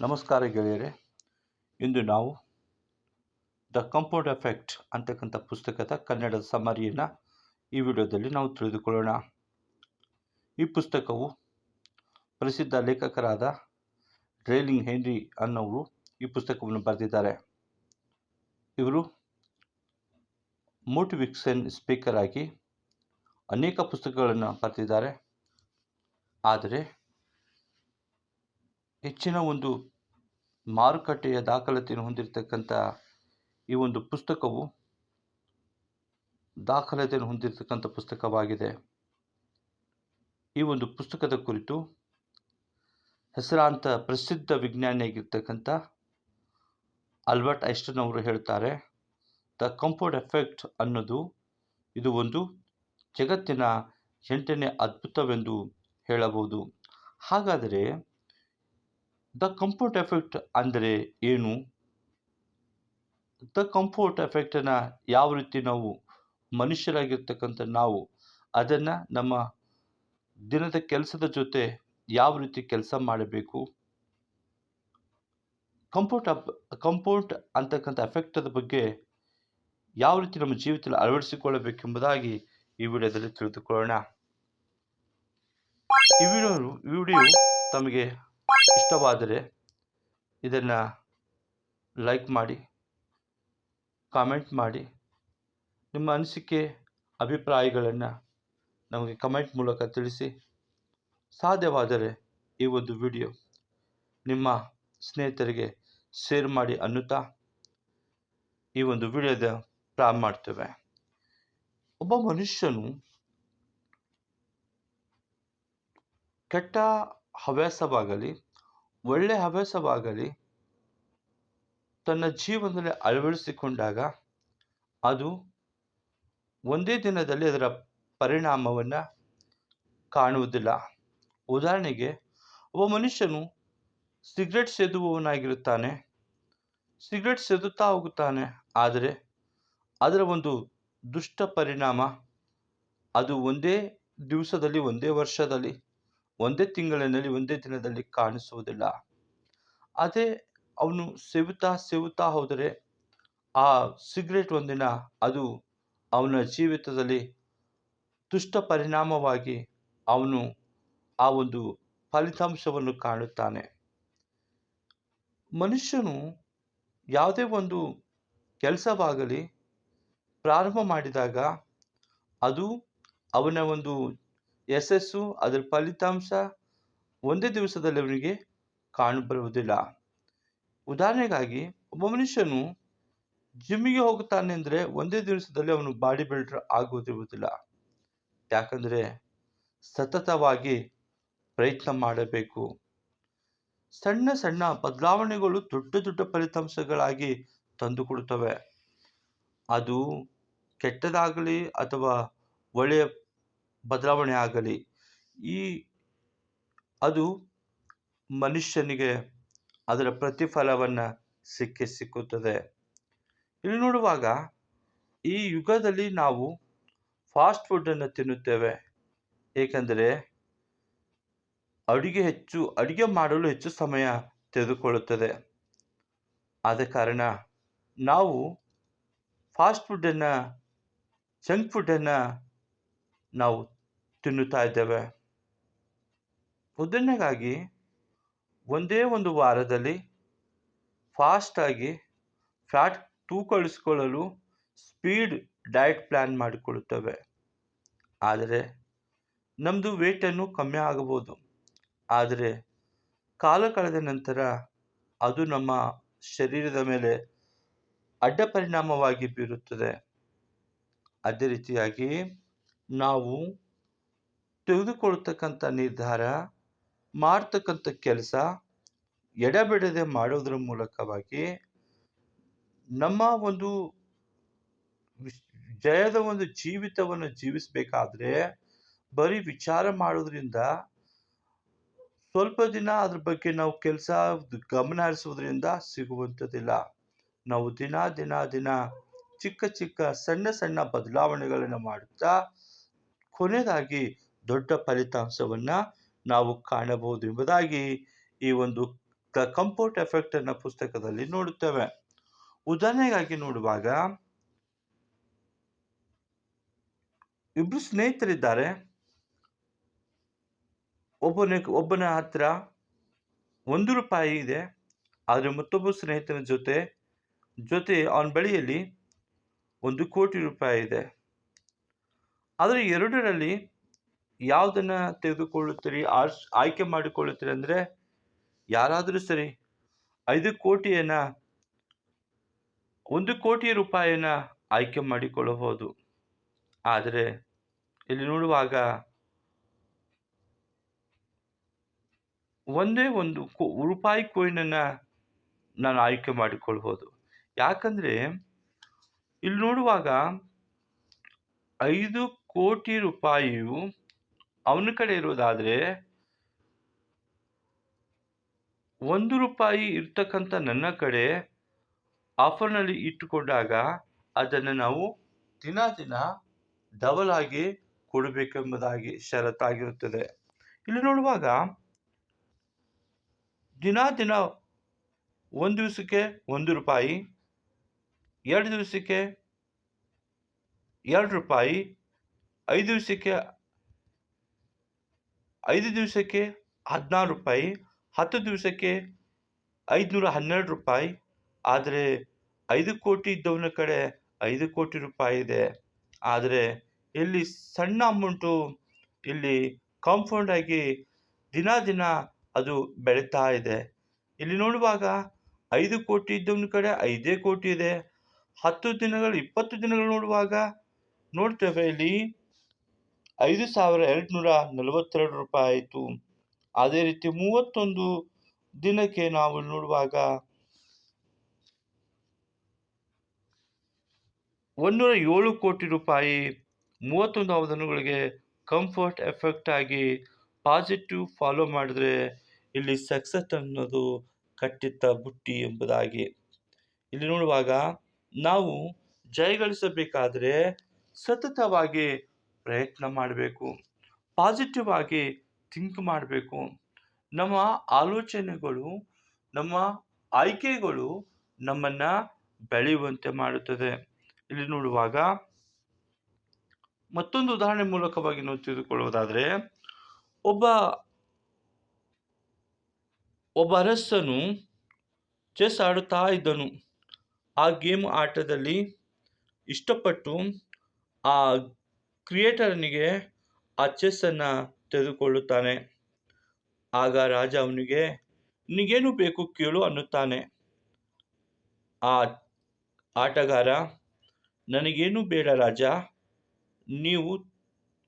ನಮಸ್ಕಾರ ಗೆಳೆಯರೆ. ಇಂದು ನಾವು ದ ಕಂಪೌಂಡ್ ಎಫೆಕ್ಟ್ ಅಂತಕ್ಕಂಥ ಪುಸ್ತಕದ ಕನ್ನಡದ ಸಮರಿಯನ್ನು ಈ ವಿಡಿಯೋದಲ್ಲಿ ನಾವು ತಿಳಿದುಕೊಳ್ಳೋಣ. ಈ ಪುಸ್ತಕವು ಪ್ರಸಿದ್ಧ ಲೇಖಕರಾದ ಡ್ರೇಲಿಂಗ್ ಹೆನ್ರಿ ಅನ್ನೋರು ಈ ಪುಸ್ತಕವನ್ನು ಬರೆದಿದ್ದಾರೆ. ಇವರು ಮೋಟಿವಿಕ್ಸನ್ ಸ್ಪೀಕರ್ ಆಗಿ ಅನೇಕ ಪುಸ್ತಕಗಳನ್ನು ಬರೆದಿದ್ದಾರೆ. ಆದರೆ ಹೆಚ್ಚಿನ ಒಂದು ಮಾರುಕಟ್ಟೆಯ ದಾಖಲಾತಿಯನ್ನು ಹೊಂದಿರತಕ್ಕಂಥ ಈ ಒಂದು ಪುಸ್ತಕವು ದಾಖಲಾತಿಯನ್ನು ಹೊಂದಿರತಕ್ಕಂಥ ಪುಸ್ತಕವಾಗಿದೆ. ಈ ಒಂದು ಪುಸ್ತಕದ ಕುರಿತು ಹೆಸರಾಂತ ಪ್ರಸಿದ್ಧ ವಿಜ್ಞಾನಿಯಾಗಿರ್ತಕ್ಕಂಥ ಆಲ್ಬರ್ಟ್ ಐಸ್ಟನ್ ಅವರು ಹೇಳ್ತಾರೆ, ದ ಕಂಪೌಂಡ್ ಎಫೆಕ್ಟ್ ಅನ್ನೋದು ಇದು ಒಂದು ಜಗತ್ತಿನ ಎಂಟನೇ ಅದ್ಭುತವೆಂದು ಹೇಳಬಹುದು. ಹಾಗಾದರೆ ದ ಕಂಫರ್ಟ್ ಎಫೆಕ್ಟ್ ಅಂದರೆ ಏನು? ದ ಕಂಫರ್ಟ್ ಎಫೆಕ್ಟನ್ನು ಯಾವ ರೀತಿ ನಾವು ಮನುಷ್ಯರಾಗಿರ್ತಕ್ಕಂಥ ನಾವು, ಅದನ್ನು ನಮ್ಮ ದಿನದ ಕೆಲಸದ ಜೊತೆ ಯಾವ ರೀತಿ ಕೆಲಸ ಮಾಡಬೇಕು? ಕಂಫರ್ಟ್ ಅಪ್ ಕಂಫರ್ಟ್ ಅಂತಕ್ಕಂಥ ಎಫೆಕ್ಟದ ಬಗ್ಗೆ ಯಾವ ರೀತಿ ನಮ್ಮ ಜೀವಿತದಲ್ಲಿ ಅಳವಡಿಸಿಕೊಳ್ಳಬೇಕೆಂಬುದಾಗಿ ಈ ವಿಡಿಯೋದಲ್ಲಿ ತಿಳಿದುಕೊಳ್ಳೋಣ. ಈ ವಿಡಿಯೋ ವಿಡಿಯೋ ತಮಗೆ ಇಷ್ಟವಾದರೆ ಇದನ್ನು ಲೈಕ್ ಮಾಡಿ ಕಾಮೆಂಟ್ ಮಾಡಿ. ನಿಮ್ಮ ಅನಿಸಿಕೆ, ಅಭಿಪ್ರಾಯಗಳನ್ನು ನಮಗೆ ಕಮೆಂಟ್ ಮೂಲಕ ತಿಳಿಸಿ. ಸಾಧ್ಯವಾದರೆ ಈ ಒಂದು ವಿಡಿಯೋ ನಿಮ್ಮ ಸ್ನೇಹಿತರಿಗೆ ಶೇರ್ ಮಾಡಿ ಅನ್ನುತ್ತಾ ಈ ಒಂದು ವಿಡಿಯೋದ ಪ್ರಾರಂಭ ಮಾಡ್ತೇವೆ. ಒಬ್ಬ ಮನುಷ್ಯನು ಕೆಟ್ಟ ಹವ್ಯಾಸವಾಗಲಿ ಒಳ್ಳೆ ಹವ್ಯಾಸವಾಗಲಿ ತನ್ನ ಜೀವನದಲ್ಲಿ ಅಳವಡಿಸಿಕೊಂಡಾಗ ಅದು ಒಂದೇ ದಿನದಲ್ಲಿ ಅದರ ಪರಿಣಾಮವನ್ನು ಕಾಣುವುದಿಲ್ಲ. ಉದಾಹರಣೆಗೆ, ಒಬ್ಬ ಮನುಷ್ಯನು ಸಿಗರೆಟ್ ಸೇದುವವನಾಗಿರುತ್ತಾನೆ. ಸಿಗರೆಟ್ ಸೇದುತ್ತಾ ಹೋಗುತ್ತಾನೆ, ಆದರೆ ಅದರ ಒಂದು ದುಷ್ಟ ಪರಿಣಾಮ ಅದು ಒಂದೇ ದಿವಸದಲ್ಲಿ, ಒಂದೇ ವರ್ಷದಲ್ಲಿ ಒಂದೇ ತಿಂಗಳಿನಲ್ಲಿ ಒಂದೇ ದಿನದಲ್ಲಿ ಕಾಣಿಸುವುದಿಲ್ಲ. ಅದೇ ಅವನು ಸೇವುತ್ತಾ ಸೇವುತ್ತಾ ಹೋದರೆ ಆ ಸಿಗರೇಟ್ ಒಂದಿನ ಅದು ಅವನ ಜೀವಿತದಲ್ಲಿ ದುಷ್ಟ ಪರಿಣಾಮವಾಗಿ ಅವನು ಆ ಒಂದು ಫಲಿತಾಂಶವನ್ನು ಕಾಣುತ್ತಾನೆ. ಮನುಷ್ಯನು ಯಾವುದೇ ಒಂದು ಕೆಲಸವಾಗಲಿ ಪ್ರಾರಂಭ ಮಾಡಿದಾಗ ಅದು ಅವನ ಒಂದು ಯಶಸ್ಸು ಅದರ ಫಲಿತಾಂಶ ಒಂದೇ ದಿವಸದಲ್ಲಿ ಅವನಿಗೆ ಕಾಣಬರುವುದಿಲ್ಲ. ಉದಾಹರಣೆಗಾಗಿ, ಒಬ್ಬ ಮನುಷ್ಯನು ಜಿಮ್ಮಿಗೆ ಹೋಗುತ್ತಾನೆ ಅಂದರೆ ಒಂದೇ ದಿವಸದಲ್ಲಿ ಅವನು ಬಾಡಿ ಬಿಲ್ಡರ್ ಆಗುವುದಿರುವುದಿಲ್ಲ. ಯಾಕಂದರೆ ಸತತವಾಗಿ ಪ್ರಯತ್ನ ಮಾಡಬೇಕು. ಸಣ್ಣ ಸಣ್ಣ ಬದಲಾವಣೆಗಳು ದೊಡ್ಡ ದೊಡ್ಡ ಫಲಿತಾಂಶಗಳಾಗಿ ತಂದುಕೊಡುತ್ತವೆ. ಅದು ಕೆಟ್ಟದಾಗಲಿ ಅಥವಾ ಒಳ್ಳೆಯ ಬದಲಾವಣೆ ಆಗಲಿ. ಈ, ಅದು ಮನುಷ್ಯನಿಗೆ ಅದರ ಪ್ರತಿಫಲವನ್ನು ಸಿಕ್ಕಿ ಸಿಕ್ಕುತ್ತದೆ. ಇಲ್ಲಿ ನೋಡುವಾಗ, ಈ ಯುಗದಲ್ಲಿ ನಾವು ಫಾಸ್ಟ್ ಫುಡ್ಡನ್ನು ತಿನ್ನುತ್ತೇವೆ. ಏಕೆಂದರೆ, ಅಡುಗೆ ಹೆಚ್ಚು, ಅಡುಗೆ ಮಾಡಲು ಹೆಚ್ಚು ಸಮಯ ತೆಗೆದುಕೊಳ್ಳುತ್ತದೆ. ಆದ ಕಾರಣ, ನಾವು ಫಾಸ್ಟ್ ಫುಡ್ಡನ್ನು ಜಂಕ್ ಫುಡ್ಡನ್ನು ನಾವು ತಿನ್ನುತ್ತಾ ಇದ್ದೇವೆ. ಉದಾಹರಣೆಗಾಗಿ ಒಂದೇ ಒಂದು ವಾರದಲ್ಲಿ ಫಾಸ್ಟಾಗಿ ಫ್ಯಾಟ್ ತೂಕ ಇಳಿಸ್ಕೊಳ್ಳಲು ಸ್ಪೀಡ್ ಡಯಟ್ ಪ್ಲ್ಯಾನ್ ಮಾಡಿಕೊಳ್ಳುತ್ತೇವೆ. ಆದರೆ ನಮ್ಮದು ವೇಟನ್ನು ಕಮ್ಮಿ ಆಗಬಹುದು. ಆದರೆ ಕಾಲ ಕಳೆದ ನಂತರ ಅದು ನಮ್ಮ ಶರೀರದ ಮೇಲೆ ಅಡ್ಡ ಪರಿಣಾಮವಾಗಿ ಬೀರುತ್ತದೆ. ಅದೇ ರೀತಿಯಾಗಿ ನಾವು ತೆಗೆದುಕೊಳ್ತಕ್ಕಂಥ ನಿರ್ಧಾರ ಮಾಡ್ತಕ್ಕಂಥ ಕೆಲಸ, ಎಡಬಿಡದೆ ಮಾಡೋದ್ರ ಮೂಲಕವಾಗಿ ನಮ್ಮ ಒಂದು ಜಯದ ಒಂದು ಜೀವಿತವನ್ನು ಜೀವಿಸಬೇಕಾದ್ರೆ ಬರೀ ವಿಚಾರ ಮಾಡೋದ್ರಿಂದ ಸ್ವಲ್ಪ ದಿನ ಅದ್ರ ಬಗ್ಗೆ ನಾವು ಕೆಲಸ ಗಮನ ಹರಿಸೋದ್ರಿಂದ ಸಿಗುವಂಥದ್ದಿಲ್ಲ. ನಾವು ದಿನ ದಿನ ದಿನ ಚಿಕ್ಕ ಚಿಕ್ಕ ಸಣ್ಣ ಸಣ್ಣ ಬದಲಾವಣೆಗಳನ್ನು ಮಾಡುತ್ತಾ ಕೊನೆಯದಾಗಿ ದೊಡ್ಡ ಫಲಿತಾಂಶವನ್ನು ನಾವು ಕಾಣಬಹುದು ಎಂಬುದಾಗಿ ಈ ಒಂದು ದ ಕಂಫರ್ಟ್ ಎಫೆಕ್ಟ್ ಅನ್ನ ಪುಸ್ತಕದಲ್ಲಿ ನೋಡುತ್ತೇವೆ. ಉದಾಹರಣೆಗಾಗಿ ನೋಡುವಾಗ, ಇಬ್ರು ಸ್ನೇಹಿತರಿದ್ದಾರೆ. ಒಬ್ಬನ ಒಬ್ಬನ ಹತ್ರ ಒಂದು ರೂಪಾಯಿ ಇದೆ, ಆದರೆ ಮತ್ತೊಬ್ಬ ಸ್ನೇಹಿತನ ಜೊತೆ ಜೊತೆ ಅವನ ಬಳಿಯಲ್ಲಿ ಒಂದು ಕೋಟಿ ರೂಪಾಯಿ ಇದೆ. ಆದರೆ ಎರಡರಲ್ಲಿ ಯಾವುದನ್ನು ತೆಗೆದುಕೊಳ್ಳುತ್ತೀರಿ ಆರ್ಸ್ ಆಯ್ಕೆ ಮಾಡಿಕೊಳ್ಳುತ್ತೀರಿ ಅಂದರೆ ಯಾರಾದರೂ ಸರಿ ಐದು ಕೋಟಿಯನ್ನ, ಒಂದು ಕೋಟಿ ರೂಪಾಯಿಯನ್ನ ಆಯ್ಕೆ ಮಾಡಿಕೊಳ್ಳಬಹುದು. ಆದರೆ ಇಲ್ಲಿ ನೋಡುವಾಗ ಒಂದೇ ಒಂದು ಕೋ, ರೂಪಾಯಿ ಕೋಯಿನನ್ನು ನಾನು ಆಯ್ಕೆ ಮಾಡಿಕೊಳ್ಬೋದು ಯಾಕಂದರೆ ಇಲ್ಲಿ ನೋಡುವಾಗ ಐದು ಕೋಟಿ ರೂಪಾಯಿಯು ಅವನ ಕಡೆ ಇರೋದಾದರೆ ಒಂದು ರೂಪಾಯಿ ಇರ್ತಕ್ಕಂಥ ನನ್ನ ಕಡೆ ಆಫರ್ನಲ್ಲಿ ಇಟ್ಟುಕೊಂಡಾಗ ಅದನ್ನು ನಾವು ದಿನ ದಿನ ಡಬಲ್ ಆಗಿ ಕೊಡಬೇಕೆಂಬುದಾಗಿ ಷರತ್ತಾಗಿರುತ್ತದೆ. ಇಲ್ಲಿ ನೋಡುವಾಗ ದಿನ ದಿನ ಒಂದು ದಿವಸಕ್ಕೆ ಒಂದು ರೂಪಾಯಿ, ಎರಡು ದಿವಸಕ್ಕೆ ಎರಡು ರೂಪಾಯಿ ಐದು ದಿವಸಕ್ಕೆ ಐದು ದಿವಸಕ್ಕೆ ಹದಿನಾರು ರೂಪಾಯಿ, ಹತ್ತು ದಿವಸಕ್ಕೆ ಐದುನೂರ ಹನ್ನೆರಡು ರೂಪಾಯಿ. ಆದರೆ ಐದು ಕೋಟಿ ಇದ್ದವನ ಕಡೆ ಐದು ಕೋಟಿ ರೂಪಾಯಿ ಇದೆ. ಆದರೆ ಇಲ್ಲಿ ಸಣ್ಣ ಅಮೌಂಟು ಇಲ್ಲಿ ಕಾಂಪೌಂಡ್ ಆಗಿ ದಿನ ದಿನ ಅದು ಬೆಳೀತಾ ಇದೆ. ಇಲ್ಲಿ ನೋಡುವಾಗ ಐದು ಕೋಟಿ ಇದ್ದವನ ಕಡೆ ಐದೇ ಕೋಟಿ ಇದೆ. ಹತ್ತು ದಿನಗಳು, ಇಪ್ಪತ್ತು ದಿನಗಳು ನೋಡುವಾಗ ನೋಡ್ತೇವೆ ಇಲ್ಲಿ ಐದು ಸಾವಿರ ಎರಡು ನೂರ ನಲವತ್ತೆರಡು ರೂಪಾಯಿ ಆಯಿತು ಅದೇ ರೀತಿ ಮೂವತ್ತೊಂದು ದಿನಕ್ಕೆ ನಾವು ನೋಡುವಾಗ ಒಂದೂರ ಏಳು ಕೋಟಿ ರೂಪಾಯಿ ಮೂವತ್ತೊಂದು ಅವಧಾನಗಳಿಗೆ ಕಂಫರ್ಟ್ ಎಫೆಕ್ಟ್ ಆಗಿ ಪಾಸಿಟಿವ್ ಫಾಲೋ ಮಾಡಿದ್ರೆ ಇಲ್ಲಿ ಸಕ್ಸಸ್ ಅನ್ನೋದು ಕಟ್ಟಿತ್ತ ಬುಟ್ಟಿ ಎಂಬುದಾಗಿ. ಇಲ್ಲಿ ನೋಡುವಾಗ ನಾವು ಜಯಗಳಿಸಬೇಕಾದರೆ ಸತತವಾಗಿ ಪ್ರಯತ್ನ ಮಾಡಬೇಕು ಪಾಸಿಟಿವ್ ಆಗಿ ಥಿಂಕ್ ಮಾಡಬೇಕು. ನಮ್ಮ ಆಲೋಚನೆಗಳು, ನಮ್ಮ ಆಯ್ಕೆಗಳು ನಮ್ಮನ್ನು ಬೆಳೆಯುವಂತೆ ಮಾಡುತ್ತದೆ. ಇಲ್ಲಿ ನೋಡುವಾಗ ಮತ್ತೊಂದು ಉದಾಹರಣೆ ಮೂಲಕವಾಗಿ ನಾವು ತಿಳಿದುಕೊಳ್ಳುವುದಾದರೆ, ಒಬ್ಬ ಒಬ್ಬ ಅರಸನು ಚೆಸ್ ಆಡುತ್ತಾ ಇದ್ದನು. ಆ ಗೇಮ್ ಆಟದಲ್ಲಿ ಇಷ್ಟಪಟ್ಟು ಆ ಕ್ರಿಯೇಟರ್ನಿಗೆ ಆ ಚೆಸ್ಸನ್ನು ತೆಗೆದುಕೊಳ್ಳುತ್ತಾನೆ. ಆಗ ರಾಜ ಅವನಿಗೆ, ನಿನಗೇನು ಬೇಕು ಕೇಳು ಅನ್ನುತ್ತಾನೆ. ಆ ಆಟಗಾರ, ನನಗೇನು ಬೇಡ ರಾಜ, ನೀವು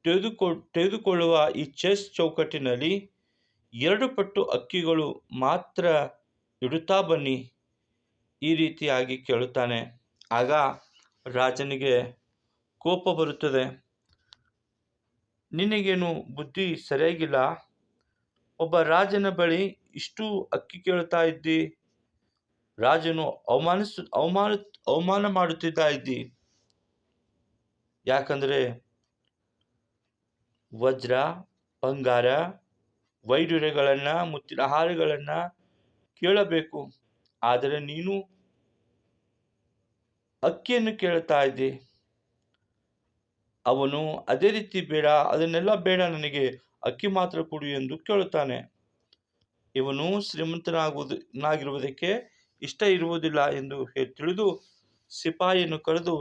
ತೆಗೆದುಕೊ, ತೆಗೆದುಕೊಳ್ಳುವ ಈ ಚೆಸ್ ಚೌಕಟ್ಟಿನಲ್ಲಿ ಎರಡು ಪಟ್ಟು ಅಕ್ಕಿಗಳು ಮಾತ್ರ ಇಡುತ್ತಾ ಬನ್ನಿ ಈ ರೀತಿಯಾಗಿ ಕೇಳುತ್ತಾನೆ. ಆಗ ರಾಜನಿಗೆ ಕೋಪ ಬರುತ್ತದೆ. ನಿನಗೇನು ಬುದ್ಧಿ ಸರಿಯಾಗಿಲ್ಲ? ಒಬ್ಬ ರಾಜನ ಬಳಿ ಇಷ್ಟು ಅಕ್ಕಿ ಕೇಳ್ತಾ ಇದ್ದಿ? ರಾಜನು ಅವಮಾನಿಸ, ಅವಮಾನ ಅವಮಾನ ಮಾಡುತ್ತಿದ್ದ ಇದ್ದಿ? ಯಾಕಂದರೆ ವಜ್ರ, ಬಂಗಾರ ವೈಡೂರ್ಯಗಳನ್ನು ಮುತ್ತಿನ ಹಾರಗಳನ್ನು ಕೇಳಬೇಕು. ಆದರೆ ನೀನು ಅಕ್ಕಿಯನ್ನು ಕೇಳ್ತಾ ಇದ್ದಿ. ಅವನು ಅದೇ ರೀತಿ ಬೇಡ, ಅದನ್ನೆಲ್ಲ ಬೇಡ ನನಗೆ, ಅಕ್ಕಿ ಮಾತ್ರ ಕೊಡು ಎಂದು ಕೇಳುತ್ತಾನೆ. ಇವನು ಶ್ರೀಮಂತನಾಗುವುದನ್ನಾಗಿರುವುದಕ್ಕೆ ಇಷ್ಟ ಇರುವುದಿಲ್ಲ ಎಂದು ತಿಳಿದು ಸಿಪಾಯಿಯನ್ನು ಕರೆದು,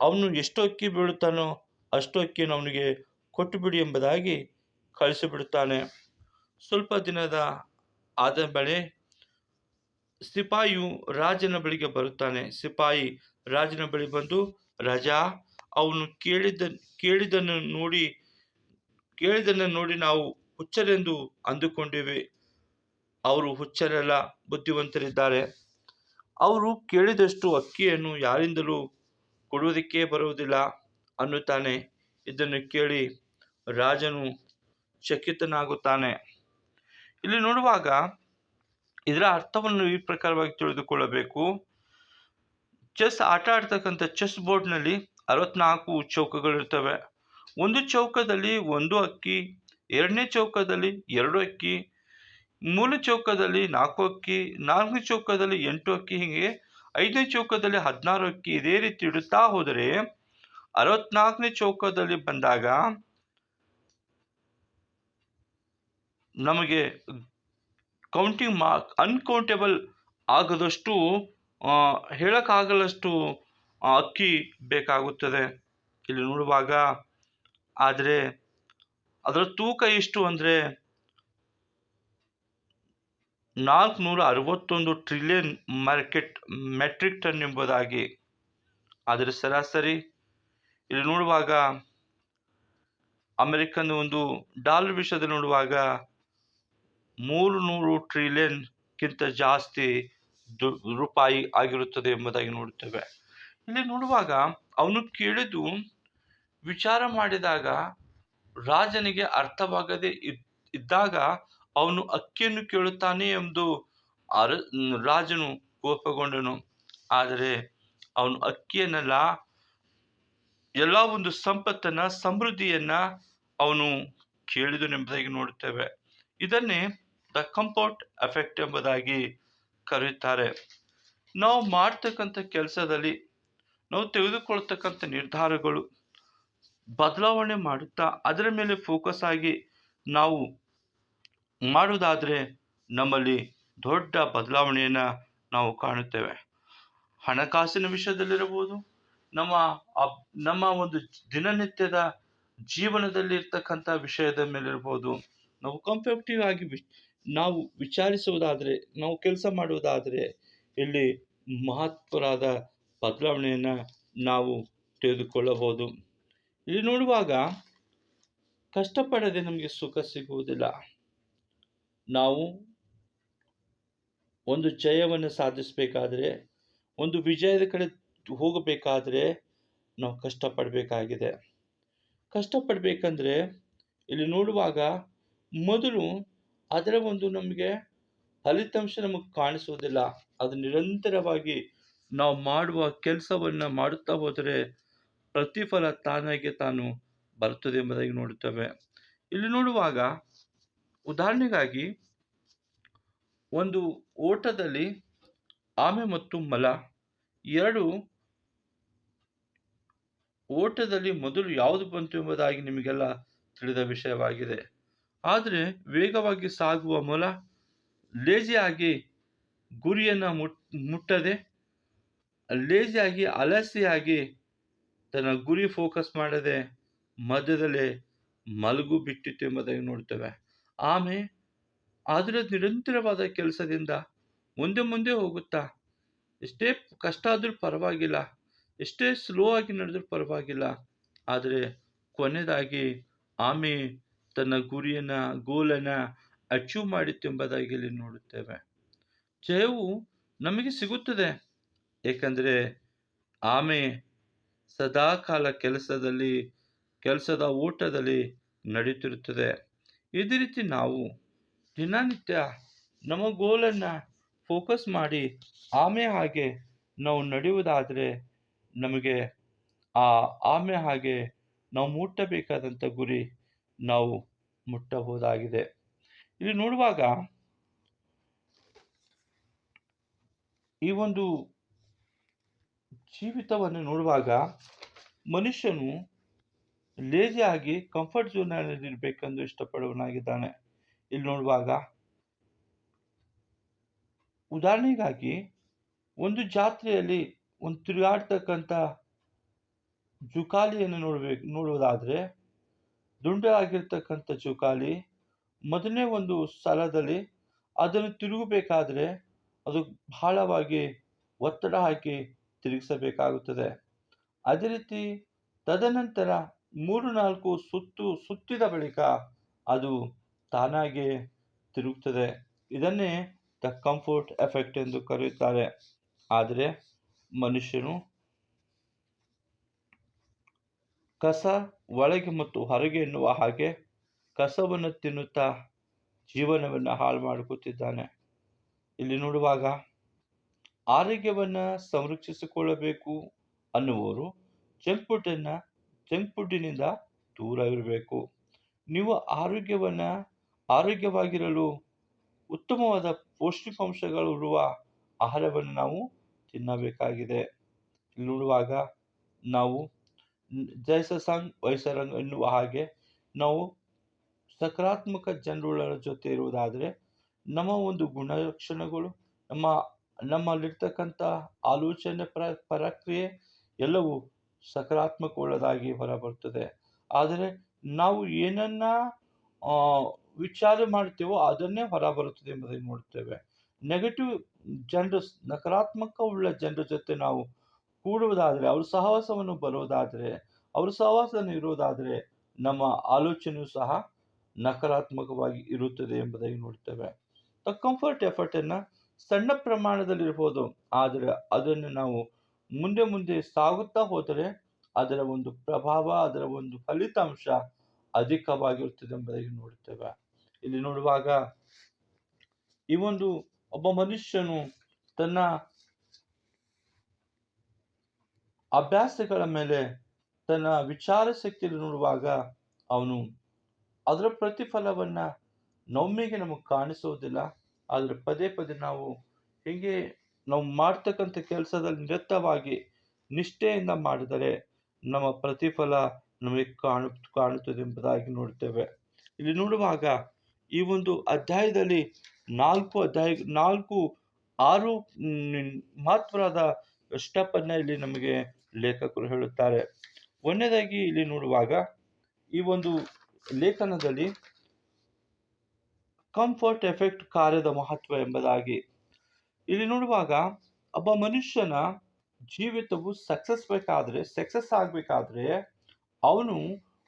ಅವನು ಎಷ್ಟು ಅಕ್ಕಿ ಬೀಳುತ್ತಾನೋ ಅಷ್ಟು ಅಕ್ಕಿಯನ್ನು ಅವನಿಗೆ ಕೊಟ್ಟುಬಿಡಿ ಎಂಬುದಾಗಿ ಕಳಿಸಿಬಿಡುತ್ತಾನೆ. ಸ್ವಲ್ಪ ದಿನದ ಆದ ಬಳಿ ಸಿಪಾಯಿಯು ರಾಜನ ಬಳಿಗೆ ಬರುತ್ತಾನೆ. ಸಿಪಾಯಿ ರಾಜನ ಬಳಿ ಬಂದು, ರಾಜ ಅವನು ಕೇಳಿದ, ಕೇಳಿದನ್ನು ನೋಡಿ ಕೇಳಿದನ್ನು ನೋಡಿ ನಾವು ಹುಚ್ಚರೆಂದು ಅಂದುಕೊಂಡಿವೆ. ಅವರು ಹುಚ್ಚರೆಲ್ಲ, ಬುದ್ಧಿವಂತರಿದ್ದಾರೆ. ಅವರು ಕೇಳಿದಷ್ಟು ಅಕ್ಕಿಯನ್ನು ಯಾರಿಂದಲೂ ಕೊಡುವುದಕ್ಕೆ ಬರುವುದಿಲ್ಲ ಅನ್ನುತ್ತಾನೆ. ಇದನ್ನು ಕೇಳಿ ರಾಜನು ಚಕಿತನಾಗುತ್ತಾನೆ ಇಲ್ಲಿ ನೋಡುವಾಗ ಇದರ ಅರ್ಥವನ್ನು ಈ ಪ್ರಕಾರವಾಗಿ ತಿಳಿದುಕೊಳ್ಳಬೇಕು. ಚೆಸ್ ಆಟ ಆಡ್ತಕ್ಕಂಥ ಚೆಸ್ ಬೋರ್ಡ್ನಲ್ಲಿ ಅರವತ್ನಾಲ್ಕು ಚೌಕಗಳಿರ್ತವೆ ಒಂದು ಚೌಕದಲ್ಲಿ ಒಂದು ಅಕ್ಕಿ, ಎರಡನೇ ಚೌಕದಲ್ಲಿ ಎರಡು ಅಕ್ಕಿ ಮೂರು ಚೌಕದಲ್ಲಿ ನಾಲ್ಕು ಅಕ್ಕಿ, ನಾಲ್ಕನೇ ಚೌಕದಲ್ಲಿ ಎಂಟು ಅಕ್ಕಿ, ಹೀಗೆ ಐದನೇ ಚೌಕದಲ್ಲಿ ಹದಿನಾರು ಅಕ್ಕಿ ಇದೇ ರೀತಿ ಇಡುತ್ತಾ ಹೋದರೆ ಅರವತ್ನಾಲ್ಕನೇ ಚೌಕದಲ್ಲಿ ಬಂದಾಗ ನಮಗೆ ಕೌಂಟಿಂಗ್ ಮಾರ್ಕ್ ಅನ್ಕೌಂಟೇಬಲ್ ಆಗದಷ್ಟು ಹೇಳೋಕ್ಕಾಗಲ್ಲಷ್ಟು ಅಕ್ಕಿ ಬೇಕಾಗುತ್ತದೆ. ಇಲ್ಲಿ ನೋಡುವಾಗ, ಆದರೆ ಅದರ ತೂಕ ಎಷ್ಟು ಅಂದರೆ ನಾಲ್ಕುನೂರ ಅರವತ್ತೊಂದು ಟ್ರಿಲಿಯನ್ ಮಾರ್ಕೆಟ್ ಮೆಟ್ರಿಕ್ ಟನ್ ಎಂಬುದಾಗಿ. ಆದರೆ ಸರಾಸರಿ, ಇಲ್ಲಿ ನೋಡುವಾಗ ಅಮೆರಿಕನ್ ಒಂದು ಡಾಲರ್ ವಿಷಯದಲ್ಲಿ ನೋಡುವಾಗ ಮೂರು ನೂರು ಟ್ರಿಲಿಯನ್ಗಿಂತ ಜಾಸ್ತಿ ದು, ರೂಪಾಯಿ ಆಗಿರುತ್ತದೆ ಎಂಬುದಾಗಿ ನೋಡುತ್ತೇವೆ. ಇಲ್ಲಿ ನೋಡುವಾಗ ಅವನು ಕೇಳಿದು ವಿಚಾರ ಮಾಡಿದಾಗ ರಾಜನಿಗೆ ಅರ್ಥವಾಗದೆ ಇದ್- ಇದ್ದಾಗ ಅವನು ಅಕ್ಕಿಯನ್ನು ಕೇಳುತ್ತಾನೆ ಎಂದು ಅರ, ರಾಜನು ಕೋಪಗೊಂಡನು. ಆದರೆ ಅವನು ಅಕ್ಕಿಯನ್ನೆಲ್ಲ ಎಲ್ಲ ಒಂದು ಸಂಪತ್ತನ್ನ, ಸಮೃದ್ಧಿಯನ್ನ ಅವನು ಕೇಳಿದನೆಂಬುದಾಗಿ ನೋಡುತ್ತೇವೆ. ಇದನ್ನೇ ದ ಕಂಪೌಂಡ್ ಎಫೆಕ್ಟ್ ಎಂಬುದಾಗಿ ಕರೆಯುತ್ತಾರೆ. ನಾವು ಮಾಡ್ತಕ್ಕಂಥ ಕೆಲಸದಲ್ಲಿ ನಾವು ತೆಗೆದುಕೊಳ್ತಕ್ಕಂಥ ನಿರ್ಧಾರಗಳು ಬದಲಾವಣೆ ಮಾಡುತ್ತಾ ಅದರ ಮೇಲೆ ಫೋಕಸ್ ಆಗಿ ನಾವು ಮಾಡುವುದಾದರೆ ನಮ್ಮಲ್ಲಿ ದೊಡ್ಡ ಬದಲಾವಣೆಯನ್ನು ನಾವು ಕಾಣುತ್ತೇವೆ. ಹಣಕಾಸಿನ ವಿಷಯದಲ್ಲಿರಬಹುದು, ನಮ್ಮ ಅಬ್- ನಮ್ಮ ಒಂದು ದಿನನಿತ್ಯದ ಜೀವನದಲ್ಲಿ ಇರ್ತಕ್ಕಂಥ ವಿಷಯದ ಮೇಲಿರ್ಬೋದು ನಾವು ಕಂಪೇಟಿವ್ ಆಗಿ ವಿ- ನಾವು ವಿಚಾರಿಸುವುದಾದರೆ, ನಾವು ಕೆಲಸ ಮಾಡುವುದಾದರೆ ಇಲ್ಲಿ ಮಹತ್ವರಾದ ಬದಲಾವಣೆಯನ್ನು ನಾವು ತೆಗೆದುಕೊಳ್ಳಬಹುದು. ಇಲ್ಲಿ ನೋಡುವಾಗ ಕಷ್ಟಪಡದೆ ನಮಗೆ ಸುಖ ಸಿಗುವುದಿಲ್ಲ. ನಾವು ಒಂದು ಜಯವನ್ನು ಸಾಧಿಸಬೇಕಾದ್ರೆ, ಒಂದು ವಿಜಯದ ಕಡೆ ಹೋಗಬೇಕಾದ್ರೆ ನಾವು ಕಷ್ಟಪಡಬೇಕಾಗಿದೆ. ಕಷ್ಟಪಡಬೇಕಂದ್ರೆ ಇಲ್ಲಿ ನೋಡುವಾಗ ಮೊದಲು ಅದರ ಒಂದು ನಮಗೆ ಫಲಿತಾಂಶ ನಮಗೆ ಕಾಣಿಸುವುದಿಲ್ಲ. ಅದು ನಿರಂತರವಾಗಿ ನಾವು ಮಾಡುವ ಕೆಲಸವನ್ನು ಮಾಡುತ್ತಾ ಹೋದರೆ ಪ್ರತಿಫಲ ತಾನಾಗೆ ತಾನು ಬರುತ್ತದೆ ಎಂಬುದಾಗಿ ನೋಡುತ್ತೇವೆ. ಇಲ್ಲಿ ನೋಡುವಾಗ ಉದಾಹರಣೆಗಾಗಿ ಒಂದು ಓಟದಲ್ಲಿ ಆಮೆ ಮತ್ತು ಮಲ ಎರಡು ಓಟದಲ್ಲಿ ಮೊದಲು ಯಾವುದು ಬಂತು ಎಂಬುದಾಗಿ ನಿಮಗೆಲ್ಲ ತಿಳಿದ ವಿಷಯವಾಗಿದೆ. ಆದರೆ ವೇಗವಾಗಿ ಸಾಗುವ ಮೊಲ ಲೇಜಿಯಾಗಿ ಗುರಿಯನ್ನು ಮುಟ್, ಮುಟ್ಟದೆ ಲೇಜಿಯಾಗಿ ಅಲಸಿಯಾಗಿ ತನ್ನ ಗುರಿ ಫೋಕಸ್ ಮಾಡದೆ ಮಧ್ಯದಲ್ಲಿ ಮಲಗು ಬಿಟ್ಟಿತ್ತು ಎಂಬುದಾಗಿ ನೋಡ್ತೇವೆ. ಆಮೆ ಆದರೆ ನಿರಂತರವಾದ ಕೆಲಸದಿಂದ ಮುಂದೆ ಮುಂದೆ ಹೋಗುತ್ತಾ, ಎಷ್ಟೇ ಕಷ್ಟ ಆದರೂ ಪರವಾಗಿಲ್ಲ, ಎಷ್ಟೇ ಸ್ಲೋ ಆಗಿ ನಡೆದರೂ ಪರವಾಗಿಲ್ಲ, ಆದರೆ ಕೊನೆಯದಾಗಿ ಆಮೆ ತನ್ನ ಗುರಿಯನ್ನು ಗೋಲನ್ನು ಅಚೀವ್ ಮಾಡಿತ್ತು ಎಂಬುದಾಗಿ ಇಲ್ಲಿ ನೋಡುತ್ತೇವೆ. ಜಯವು ನಮಗೆ ಸಿಗುತ್ತದೆ. ಏಕೆಂದರೆ ಆಮೆ ಸದಾಕಾಲ ಕೆಲಸದಲ್ಲಿ, ಕೆಲಸದ ಊಟದಲ್ಲಿ ನಡೀತಿರುತ್ತದೆ. ಇದೇ ರೀತಿ ನಾವು ದಿನನಿತ್ಯ ನಮ್ಮ ಗೋಲನ್ನು ಫೋಕಸ್ ಮಾಡಿ ಆಮೆ ಹಾಗೆ ನಾವು ನಡೆಯುವುದಾದರೆ ನಮಗೆ ಆ ಆಮೆ ಹಾಗೆ ನಾವು ಮುಟ್ಟಬೇಕಾದಂಥ ಗುರಿ ನಾವು ಮುಟ್ಟಬಹುದಾಗಿದೆ. ಇಲ್ಲಿ ನೋಡುವಾಗ ಈ ಒಂದು ಜೀವಿತವನ್ನು ನೋಡುವಾಗ ಮನುಷ್ಯನು ಲೇಜಿಯಾಗಿ ಕಂಫರ್ಟ್ ಝೋನಲ್ಲಿ ಇರಬೇಕೆಂದು ಇಷ್ಟಪಡುವನಾಗಿದ್ದಾನೆ ಇಲ್ಲಿ ನೋಡುವಾಗ ಉದಾಹರಣೆಗಾಗಿ ಒಂದು ಜಾತ್ರೆಯಲ್ಲಿ ಒಂದು ತಿರುಗಾಡ್ತಕ್ಕಂಥ ಜುಕಾಲಿಯನ್ನು ನೋಡಬೇಕು, ನೋಡುವುದಾದರೆ ದುಂಡಾಗಿರ್ತಕ್ಕಂಥ ಜುಕಾಲಿ ಮೊದಲನೇ ಒಂದು ಸ್ಥಳದಲ್ಲಿ ಅದನ್ನು ತಿರುಗಬೇಕಾದ್ರೆ ಅದು ಬಹಳವಾಗಿ ಒತ್ತಡ ಹಾಕಿ ತಿರುಗಿಸಬೇಕಾಗುತ್ತದೆ. ಅದೇ ರೀತಿ ತದನಂತರ ಮೂರು ನಾಲ್ಕು ಸುತ್ತು ಸುತ್ತಿದ ಬಳಿಕ ಅದು ತಾನಾಗೆ ತಿರುಗುತ್ತದೆ ಇದನ್ನೇ ದ ಕಂಫರ್ಟ್ ಎಫೆಕ್ಟ್ ಎಂದು ಕರೆಯುತ್ತಾರೆ. ಆದರೆ ಮನುಷ್ಯನು ಕಸ ಒಳಗೆ ಮತ್ತು ಹೊರಗೆ ಎನ್ನುವ ಹಾಗೆ ಕಸವನ್ನು ತಿನ್ನುತ್ತಾ ಜೀವನವನ್ನು ಹಾಳು ಮಾಡಿಕೊತಿದ್ದಾನೆ. ಇಲ್ಲಿ ನೋಡುವಾಗ ಆರೋಗ್ಯವನ್ನು ಸಂರಕ್ಷಿಸಿಕೊಳ್ಳಬೇಕು ಅನ್ನುವರು ಜಂಕ್ ಫುಡ್ಡನ್ನು ಜಂಕ್ ಫುಡ್ಡಿನಿಂದ ದೂರ ಇರಬೇಕು ನೀವು ಆರೋಗ್ಯವನ್ನು ಆರೋಗ್ಯವಾಗಿರಲು ಉತ್ತಮವಾದ ಪೌಷ್ಟಿಕಾಂಶಗಳು ಇರುವ ಆಹಾರವನ್ನು ನಾವು ತಿನ್ನಬೇಕಾಗಿದೆ. ನೋಡುವಾಗ ನಾವು ಜೈಸಸಂಗ್ ವಯಸ್ಸರಂಗ್ ಎನ್ನುವ ಹಾಗೆ ನಾವು ಸಕಾರಾತ್ಮಕ ಜನರುಗಳ ಜೊತೆ ಇರುವುದಾದರೆ ನಮ್ಮ ಒಂದು ಗುಣಲಕ್ಷಣಗಳು, ನಮ್ಮ ನಮ್ಮಲ್ಲಿರ್ತಕ್ಕಂಥ ಆಲೋಚನೆ ಪ್ರ, ಪ್ರಕ್ರಿಯೆ ಎಲ್ಲವೂ ಸಕಾರಾತ್ಮಕವುಳ್ಳದಾಗಿ ಹೊರಬರ್ತದೆ ಆದರೆ ನಾವು ಏನನ್ನ ವಿಚಾರ ಮಾಡ್ತೇವೋ ಅದನ್ನೇ ಹೊರಬರುತ್ತದೆ ಎಂಬುದನ್ನು ನೋಡ್ತೇವೆ ನೆಗೆಟಿವ್ ಜನರು, ನಕಾರಾತ್ಮಕವುಳ್ಳ ಜನರ ಜೊತೆ ನಾವು ಕೂಡುವುದಾದರೆ, ಅವ್ರ ಸಹವಾಸವನ್ನು ಬರುವುದಾದರೆ, ಅವ್ರ ಸಹವಾಸವನ್ನು ಇರುವುದಾದರೆ ನಮ್ಮ ಆಲೋಚನೆಯು ಸಹ ನಕಾರಾತ್ಮಕವಾಗಿ ಇರುತ್ತದೆ ಎಂಬುದಾಗಿ ನೋಡ್ತೇವೆ ದ ಕಂಫರ್ಟ್ ಎಫರ್ಟನ್ನು ಸಣ್ಣ ಪ್ರಮಾಣದಲ್ಲಿರಬಹುದು ಆದರೆ ಅದನ್ನು ನಾವು ಮುಂದೆ ಮುಂದೆ ಸಾಗುತ್ತಾ ಹೋದರೆ ಅದರ ಒಂದು ಪ್ರಭಾವ, ಅದರ ಒಂದು ಫಲಿತಾಂಶ ಅಧಿಕವಾಗಿರುತ್ತದೆ ಎಂಬುದಾಗಿ ನೋಡುತ್ತೇವೆ. ಇಲ್ಲಿ ನೋಡುವಾಗ ಈ ಒಂದು ಒಬ್ಬ ಮನುಷ್ಯನು ತನ್ನ ಅಭ್ಯಾಸಗಳ ಮೇಲೆ ತನ್ನ ವಿಚಾರ ಶಕ್ತಿಯಲ್ಲಿ ನೋಡುವಾಗ ಅವನು ಅದರ ಪ್ರತಿಫಲವನ್ನ ನಮ್ಮಿಗೆ ನಮಗೆ ಕಾಣಿಸುವುದಿಲ್ಲ ಆದರೆ ಪದೇ ಪದೇ ನಾವು ಹೇಗೆ ನಾವು ಮಾಡ್ತಕ್ಕಂಥ ಕೆಲಸದಲ್ಲಿ ನಿರತವಾಗಿ ನಿಷ್ಠೆಯಿಂದ ಮಾಡಿದರೆ ನಮ್ಮ ಪ್ರತಿಫಲ ನಮಗೆ ಕಾಣು, ಕಾಣುತ್ತದೆ ಎಂಬುದಾಗಿ ನೋಡ್ತೇವೆ. ಇಲ್ಲಿ ನೋಡುವಾಗ ಈ ಒಂದು ಅಧ್ಯಾಯದಲ್ಲಿ ನಾಲ್ಕು ಅಧ್ಯಾಯ, ನಾಲ್ಕು, ಆರು ಮಹತ್ವದ ಸ್ಟೆಪ್ ಅನ್ನ ಇಲ್ಲಿ ನಮಗೆ ಲೇಖಕರು ಹೇಳುತ್ತಾರೆ. ಒಂದನೇದಾಗಿ ಇಲ್ಲಿ ನೋಡುವಾಗ ಈ ಒಂದು ಲೇಖನದಲ್ಲಿ ಕಂಫರ್ಟ್ ಎಫೆಕ್ಟ್ ಕಾರ್ಯದ ಮಹತ್ವ ಎಂಬುದಾಗಿ. ಇಲ್ಲಿ ನೋಡುವಾಗ ಒಬ್ಬ ಮನುಷ್ಯನ ಜೀವಿತವು ಸಕ್ಸಸ್ ಬೇಕಾದ್ರೆ ಸಕ್ಸಸ್ ಆಗಬೇಕಾದ್ರೆ ಅವನು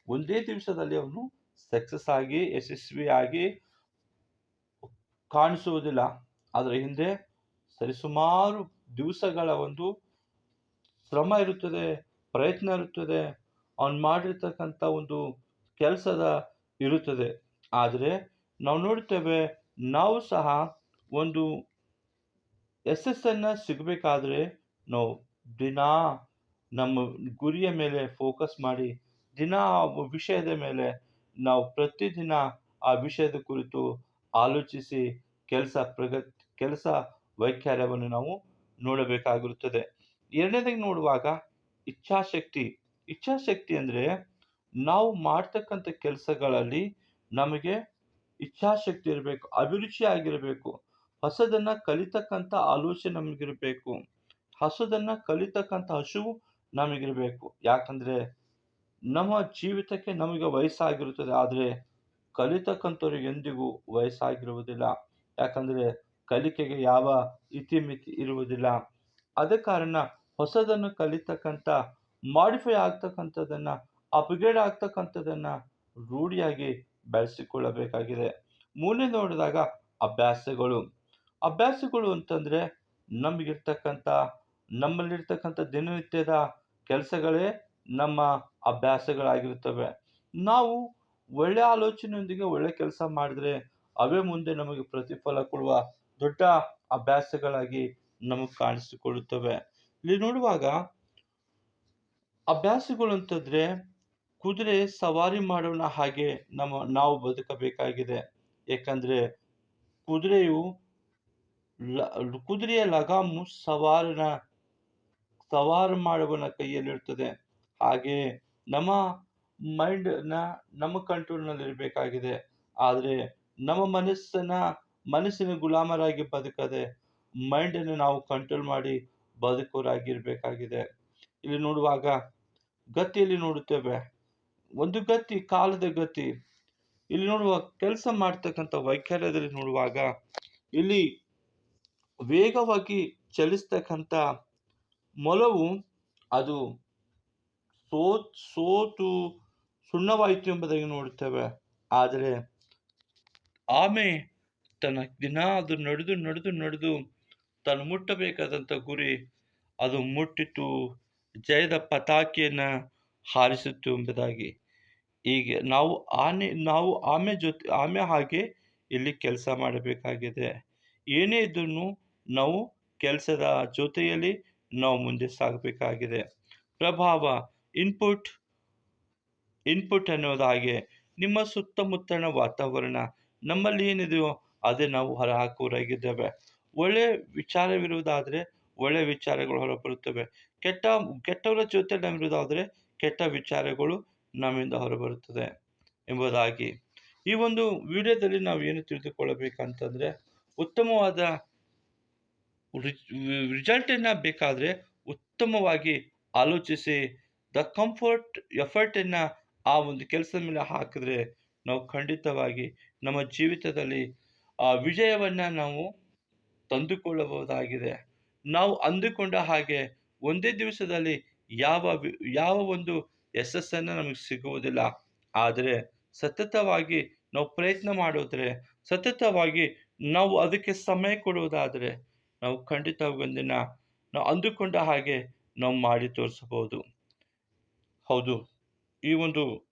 ಒಂದೇ ದಿವಸದಲ್ಲಿ ಅವನು ಸಕ್ಸಸ್ ಆಗಿ, ಯಶಸ್ವಿಯಾಗಿ ಕಾಣಿಸುವುದಿಲ್ಲ. ಅದರ ಹಿಂದೆ ಸರಿಸುಮಾರು ದಿವಸಗಳ ಒಂದು ಶ್ರಮ ಇರುತ್ತದೆ, ಪ್ರಯತ್ನ ಇರುತ್ತದೆ, ಅವನು ಮಾಡಿರ್ತಕ್ಕಂಥ ಒಂದು ಕೆಲಸದ ಇರುತ್ತದೆ. ಆದರೆ ನಾವು ನೋಡ್ತೇವೆ, ನಾವು ಸಹ ಒಂದು ಯಶಸ್ಸನ್ನು ಸಿಗಬೇಕಾದ್ರೆ ನಾವು ದಿನ ನಮ್ಮ ಗುರಿಯ ಮೇಲೆ ಫೋಕಸ್ ಮಾಡಿ, ದಿನ ವಿಷಯದ ಮೇಲೆ ನಾವು ಪ್ರತಿದಿನ ಆ ವಿಷಯದ ಕುರಿತು ಆಲೋಚಿಸಿ ಕೆಲಸ ಪ್ರಗತಿ, ಕೆಲಸ ವೈಖರ್ಯವನ್ನು ನಾವು ನೋಡಬೇಕಾಗಿರುತ್ತದೆ. ಎರಡನೇದಾಗಿ ನೋಡುವಾಗ ಇಚ್ಛಾಶಕ್ತಿ. ಇಚ್ಛಾಶಕ್ತಿ ಅಂದರೆ ನಾವು ಮಾಡ್ತಕ್ಕಂಥ ಕೆಲಸಗಳಲ್ಲಿ ನಮಗೆ ಇಚ್ಛಾಶಕ್ತಿ ಇರಬೇಕು ಅಭಿರುಚಿಯಾಗಿರಬೇಕು, ಹೊಸದನ್ನ ಕಲಿತಕ್ಕಂಥ ಆಲೋಚನೆ ನಮಗಿರಬೇಕು, ಹೊಸದನ್ನು ಕಲಿತಕ್ಕಂಥ ಹಸುವು ನಮಗಿರಬೇಕು. ಯಾಕಂದ್ರೆ ನಮ್ಮ ಜೀವಿತಕ್ಕೆ ನಮಗೆ ವಯಸ್ಸಾಗಿರುತ್ತದೆ, ಆದರೆ ಕಲಿತಕ್ಕಂಥವ್ರಿಗೆ ಎಂದಿಗೂ ವಯಸ್ಸಾಗಿರುವುದಿಲ್ಲ. ಯಾಕಂದ್ರೆ ಕಲಿಕೆಗೆ ಯಾವ ಇತಿಮಿತಿ ಇರುವುದಿಲ್ಲ. ಅದ ಕಾರಣ ಹೊಸದನ್ನು ಕಲಿತಕ್ಕಂಥ ಮಾಡಿಫೈ ಆಗ್ತಕ್ಕಂಥದ್ದನ್ನು ಅಪ್ಗ್ರೇಡ್ ಆಗ್ತಕ್ಕಂಥದ್ದನ್ನು ರೂಢಿಯಾಗಿ ಬೆಳೆಸಿಕೊಳ್ಳಬೇಕಾಗಿದೆ. ಮೂರನೇ ನೋಡಿದಾಗ ಅಭ್ಯಾಸಗಳು. ಅಭ್ಯಾಸಗಳು ಅಂತಂದ್ರೆ ನಮಗಿರ್ತಕ್ಕಂಥ, ನಮ್ಮಲ್ಲಿರ್ತಕ್ಕಂಥ ದಿನನಿತ್ಯದ ಕೆಲಸಗಳೇ ನಮ್ಮ ಅಭ್ಯಾಸಗಳಾಗಿರುತ್ತವೆ. ನಾವು ಒಳ್ಳೆ ಆಲೋಚನೆಯೊಂದಿಗೆ ಒಳ್ಳೆ ಕೆಲಸ ಮಾಡಿದ್ರೆ ಅವೇ ಮುಂದೆ ನಮಗೆ ಪ್ರತಿಫಲ ಕೊಡುವ ದೊಡ್ಡ ಅಭ್ಯಾಸಗಳಾಗಿ ನಮಗೆ ಕಾಣಿಸಿಕೊಳ್ಳುತ್ತವೆ. ಇಲ್ಲಿ ನೋಡುವಾಗ ಅಭ್ಯಾಸಗಳು ಅಂತಂದ್ರೆ ಕುದುರೆ ಸವಾರಿ ಮಾಡೋಣ ಹಾಗೆ ನಮ್ಮ, ನಾವು ಬದುಕಬೇಕಾಗಿದೆ. ಏಕೆಂದರೆ ಕುದುರೆಯು ಲ- ಕುದುರೆಯ ಲಗಾಮು ಸವಾರನ, ಸವಾರ ಮಾಡುವನ ಕೈಯಲ್ಲಿರ್ತದೆ. ಹಾಗೆ ನಮ್ಮ ಮೈಂಡ್ನ, ನಮ್ಮ ಕಂಟ್ರೋಲ್ನಲ್ಲಿರಬೇಕಾಗಿದೆ. ಆದರೆ ನಮ್ಮ ಮನಸ್ಸನ್ನ, ಮನಸ್ಸಿನ ಗುಲಾಮರಾಗಿ ಬದುಕದೆ ಮೈಂಡನ್ನು ನಾವು ಕಂಟ್ರೋಲ್ ಮಾಡಿ ಬದುಕೋರಾಗಿರ್ಬೇಕಾಗಿದೆ ಇಲ್ಲಿ ನೋಡುವಾಗ ಗತಿಯಲ್ಲಿ ನೋಡುತ್ತೇವೆ. ಒಂದು ಗತಿ, ಕಾಲದ ಗತಿ. ಇಲ್ಲಿ ನೋಡುವ ಕೆಲಸ ಮಾಡ್ತಕ್ಕಂಥ ವೈಖರ್ಯದಲ್ಲಿ ನೋಡುವಾಗ ಇಲ್ಲಿ ವೇಗವಾಗಿ ಚಲಿಸ್ತಕ್ಕಂಥ ಮೊಲವು ಅದು ಸೋ, ಸೋತು ಸುಣ್ಣವಾಯಿತು ಎಂಬುದಾಗಿ ನೋಡುತ್ತೇವೆ. ಆದರೆ ಆಮೆ ತನ್ನ ದಿನ ಅದು ನಡೆದು ನಡೆದು ನಡೆದು ತಾನು ಮುಟ್ಟಬೇಕಾದಂಥ ಗುರಿ, ಅದು ಮುಟ್ಟಿತು. ಜಯದ ಪತಾಕೆಯನ್ನ ಹಾರಿಸಿತು ಎಂಬುದಾಗಿ ಹೀಗೆ ನಾವು ಆನೆ, ನಾವು ಆಮೆ ಜೊತೆ, ಆಮೆ ಹಾಗೆ ಇಲ್ಲಿ ಕೆಲಸ ಮಾಡಬೇಕಾಗಿದೆ. ಏನೇ ಇದ್ರೂ ನಾವು ಕೆಲಸದ ಜೊತೆಯಲ್ಲಿ ನಾವು ಮುಂದೆ ಸಾಗಬೇಕಾಗಿದೆ. ಪ್ರಭಾವ ಇನ್ಪುಟ್ ಇನ್ಪುಟ್ ಅನ್ನೋದು ಹಾಗೆ ನಿಮ್ಮ ಸುತ್ತಮುತ್ತಲಿನ ವಾತಾವರಣ, ನಮ್ಮಲ್ಲಿ ಏನಿದೆಯೋ ಅದೇ ನಾವು ಹೊರಹಾಕುವರಾಗಿದ್ದೇವೆ ಒಳ್ಳೆ ವಿಚಾರವಿರುವುದಾದರೆ ಒಳ್ಳೆಯ ವಿಚಾರಗಳು ಹೊರಬರುತ್ತವೆ. ಕೆಟ್ಟ, ಕೆಟ್ಟವರ ಜೊತೆ ನಾವಿರುವುದಾದರೆ ಕೆಟ್ಟ ವಿಚಾರಗಳು ನಮ್ಮಿಂದ ಹೊರಬರುತ್ತದೆ ಎಂಬುದಾಗಿ. ಈ ಒಂದು ವಿಡಿಯೋದಲ್ಲಿ ನಾವು ಏನು ತಿಳಿದುಕೊಳ್ಳಬೇಕಂತಂದರೆ ಉತ್ತಮವಾದ ರಿಸಲ್ಟನ್ನು ಬೇಕಾದರೆ ಉತ್ತಮವಾಗಿ ಆಲೋಚಿಸಿ, ದ ಕಂಫರ್ಟ್, ಎಫರ್ಟನ್ನು ಆ ಒಂದು ಕೆಲಸದ ಮೇಲೆ ಹಾಕಿದ್ರೆ ನಾವು ಖಂಡಿತವಾಗಿ ನಮ್ಮ ಜೀವಿತದಲ್ಲಿ ಆ ವಿಜಯವನ್ನು ನಾವು ತಂದುಕೊಳ್ಳಬಹುದಾಗಿದೆ. ನಾವು ಅಂದುಕೊಂಡ ಹಾಗೆ ಒಂದೇ ದಿವಸದಲ್ಲಿ ಯಾವ ಯಾವ ಒಂದು ಯಶಸ್ಸನ್ನು ನಮಗೆ ಸಿಗುವುದಿಲ್ಲ. ಆದರೆ ಸತತವಾಗಿ ನಾವು ಪ್ರಯತ್ನ ಮಾಡಿದ್ರೆ ಸತತವಾಗಿ ನಾವು ಅದಕ್ಕೆ ಸಮಯ ಕೊಡುವುದಾದರೆ, ನಾವು ಖಂಡಿತ ಒಂದಿನ ನಾವು ಅಂದುಕೊಂಡ ಹಾಗೆ ನಾವು ಮಾಡಿ ತೋರಿಸಬಹುದು. ಹೌದು. ಈ ಒಂದು